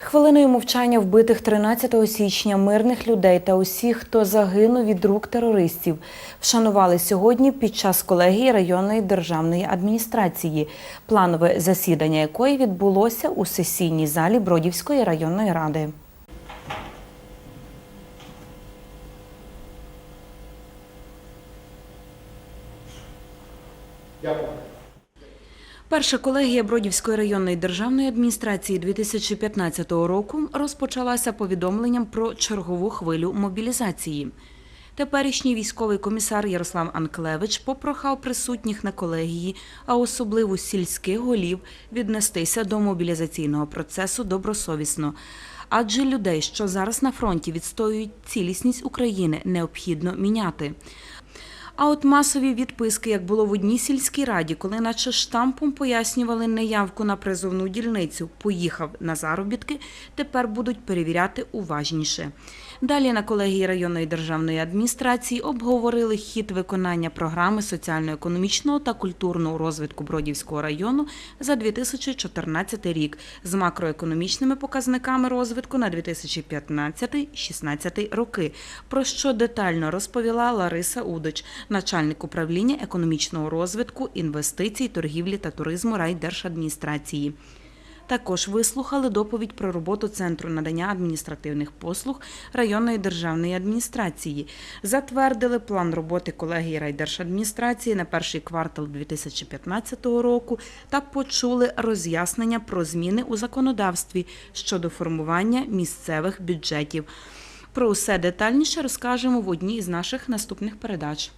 Хвилиною мовчання вбитих 13 січня мирних людей та усіх, хто загинув від рук терористів, вшанували сьогодні під час колегії районної державної адміністрації, планове засідання якої відбулося у сесійній залі Бродівської районної ради. Перша колегія Бродівської районної державної адміністрації 2015 року розпочалася повідомленням про чергову хвилю мобілізації. Теперішній військовий комісар Ярослав Анклевич попрохав присутніх на колегії, а особливо сільських голів, віднестися до мобілізаційного процесу добросовісно. Адже людей, що зараз на фронті відстоюють цілісність України, необхідно міняти. А от масові відписки, як було в одній сільській раді, коли наче штампом пояснювали неявку на призовну дільницю, поїхав на заробітки, тепер будуть перевіряти уважніше. Далі на колегії районної державної адміністрації обговорили хід виконання програми соціально-економічного та культурного розвитку Бродівського району за 2014 рік з макроекономічними показниками розвитку на 2015-16 роки, про що детально розповіла Лариса Удоч, начальник управління економічного розвитку, інвестицій, торгівлі та туризму райдержадміністрації. Також вислухали доповідь про роботу Центру надання адміністративних послуг районної державної адміністрації, затвердили план роботи колегії райдержадміністрації на перший квартал 2015 року та почули роз'яснення про зміни у законодавстві щодо формування місцевих бюджетів. Про усе детальніше розкажемо в одній із наших наступних передач.